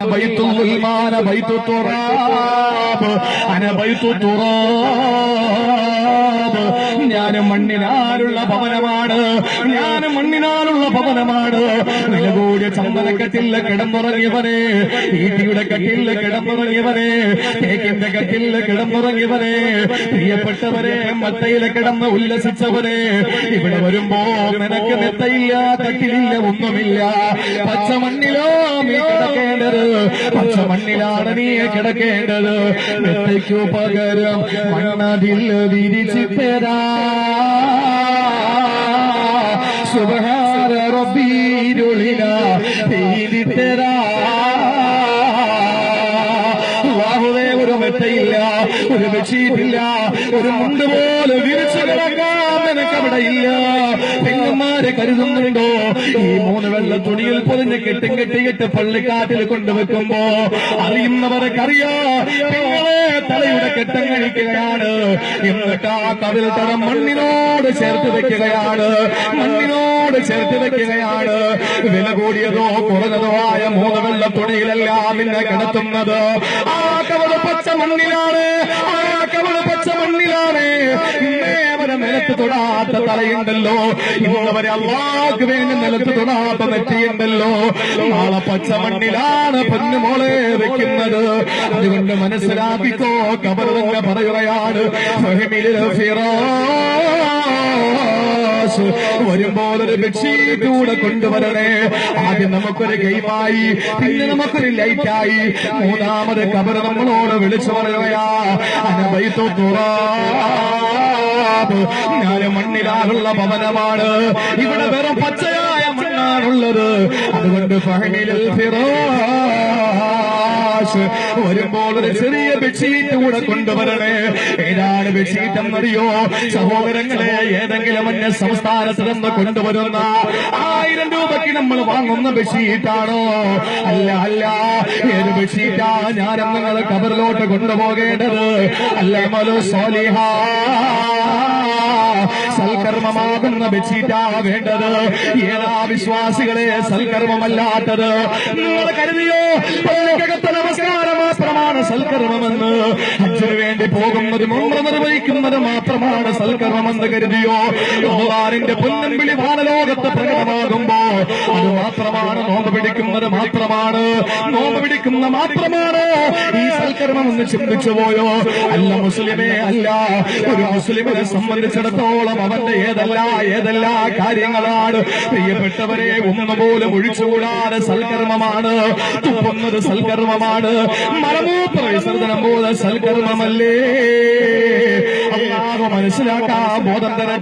بيت الإيمان بيت التراب أنا بيت التراب ഞാൻ മണ്ണിനാലുള്ള ഭവനമാണ് ഞാൻ മണ്ണിനാലുള്ള ഭവനമാണ് വിലകൂടിയ ചന്ദനക്കട്ടില്ല കിടന്നുറങ്ങിയവനെ ഈട്ടിയുടെ കട്ടില്ല കിടന്നുറങ്ങിയവനെ തേക്കിന്റെ കട്ടില്ല കിടന്നുറങ്ങിയവനെ പ്രിയപ്പെട്ടവരെ മത്തയിലെ കിടന്ന് ഉല്ലസിച്ചവനെ ഇവിടെ വരുമ്പോ നിനക്ക് മെത്തയില്ല കട്ടിലില്ല ഒന്നുമില്ല പച്ച പച്ച മണ്ണിലാണ് നീ കിടക്കേണ്ടത്. മെത്തയ്ക്കു പകരം മണ്ണതിൽ വിരിച്ചിട്ടരാ സുബഹാര റബ്ബീരുളിന അള്ളാഹുവേ ഒരു മെത്തയില്ല ഒരു ബെഡ്ഷീറ്റില്ല ഒരു മുണ്ട് പോലെ വിരിച്ചു കിടക്കാൻ നിനക്ക് അവിടെ ഇല്ല പെങ്ങന്മാരെ കരുതുന്നുണ്ടോ? ഈ മൂന്ന് വെള്ള തുണിയിൽ പൊതിഞ്ഞ് കെട്ടും കെട്ടിയിട്ട് പള്ളിക്കാട്ടിൽ കൊണ്ടുവെക്കുമ്പോ അറിയുന്നവർക്കറിയാ പെങ്ങളെ തലയുടെ കെട്ടം കഴിക്കുകയാണ്. എന്നിട്ട് ആ കവിൽ തടം മണ്ണിനോട് ചേർത്ത് വെക്കുകയാണ്. മണ്ണിനോട് ചേർത്ത് വെക്കുകയാണ് വില കൂടിയതോ കുറഞ്ഞതോ ആയ മൂന്ന് വെള്ള തുണിയിലെല്ലാം നിന്നെ കിടത്തുന്നത്. ആ കവൾ പച്ച മണ്ണിലാണ്. ആ കവൾ പച്ച മണ്ണിലാണ്. നിലത്ത് തൊടാത്ത തലയുണ്ടല്ലോ. ഇന്നവരെ അള്ളാക്ക് വേണ്ടി നിലത്ത് തൊടാത്ത നെറ്റിയുണ്ടല്ലോ. നാളെ പച്ച മണ്ണിലാണ് പൊന്നുമോളെ വെക്കുന്നത്. അതുകൊണ്ട് മനസ്സിലാക്കിക്കോ കബർ തന്നെ പറയുകയാണ്. ഫഹ്മിൽ ഫിറാസ് വരുമ്പോൾ ഒരു ബെഡ്ഷീറ്റ് കൂടെ കൊണ്ടുവരണേ. ആദ്യം നമുക്കൊരു ഗെയിമായി പിന്നെ നമുക്കൊരു ലൈറ്റായി. മൂന്നാമത് കബർ നമ്മളോട് വിളിച്ചു പറയുകയാ അനബൈത്തു തുറാബ് ഞാൻ മണ്ണിലാലുള്ള ഭവനമാണ്. ഇവിടെ വെറും പച്ചയായ മണ്ണാണുള്ളത്. അതുകൊണ്ട് ഫഹമിലിൽ ഫിറാസ് വരുമ്പോൾ ഒരു ചെറിയ ബെഡ്ഷീറ്റ് കൂടെ കൊണ്ടുവരണേ. ഏതാണ് ബെഡ്ഷീറ്റ് എന്നറിയോ? സഹോദരങ്ങളെ ഏതെങ്കിലും അന്യ സംസ്ഥാനത്ത് നിന്ന് കൊണ്ടുവരുന്ന ആയിരം രൂപയ്ക്ക് നമ്മൾ വാങ്ങുന്ന ബെഡ്ഷീറ്റാണോ അല്ല അല്ല. ഏത് ബെഡ്ഷീറ്റാ ഞാൻ നിങ്ങൾ കബറിലോട്ട് കൊണ്ടുപോകേണ്ടത്. അല്ല മലു സോലിഹ. സൽക്കർമ്മമാകുന്ന ബെഡ്ഷീറ്റാ വേണ്ടത്? ഏതാ വിശ്വാസികളെ സൽക്കർമ്മമല്ലാത്തത്? നിങ്ങൾ കരുതിയോ? പള്ളിക്കകത്ത് നമസ്കാരം മാത്രമാണ് സൽക്കർമ്മമെന്ന്. അച്ഛന് വേണ്ടി പോകുന്നത് മുമ്പ് നിർവഹിക്കുന്നത് മാത്രമാണ് സൽക്കർമ്മമെന്ന് കരുതിയോ? ഭഗവാനിന്റെ പൊന്നമ്പിളി വാനലോകത്ത് പ്രകടമാകുമ്പോ അത് മാത്രമാണ് നോമ്പ് പിടിക്കുന്നത് മാത്രമാണ്. നോമ്പ് പിടിക്കുന്ന മാത്രമാണ്. ഈ സൽക്കരണം ഒന്ന് ചിന്തിച്ചു പോയോ? അല്ല മുസ്ലിമേ അല്ല. ഒരു മുസ്ലിമിനെ സംബന്ധിച്ചിടത്തോളം അവന്റെ ഏതല്ല ഏതല്ല കാര്യങ്ങളാണ്. പ്രിയപ്പെട്ടവരെ ഒന്ന് പോലും ഒഴിച്ചുകൂടാതെ സൽക്കർമ്മമാണ്. തുപ്പുന്നത് സൽക്കർമ്മമാണ്. മലമൂത്ര വിസർജനം പോലെ സൽക്കർമ്മമല്ലേ? അല്ലാതെ മനസ്സിലാക്കാൻ ബോധം തരട്ടെ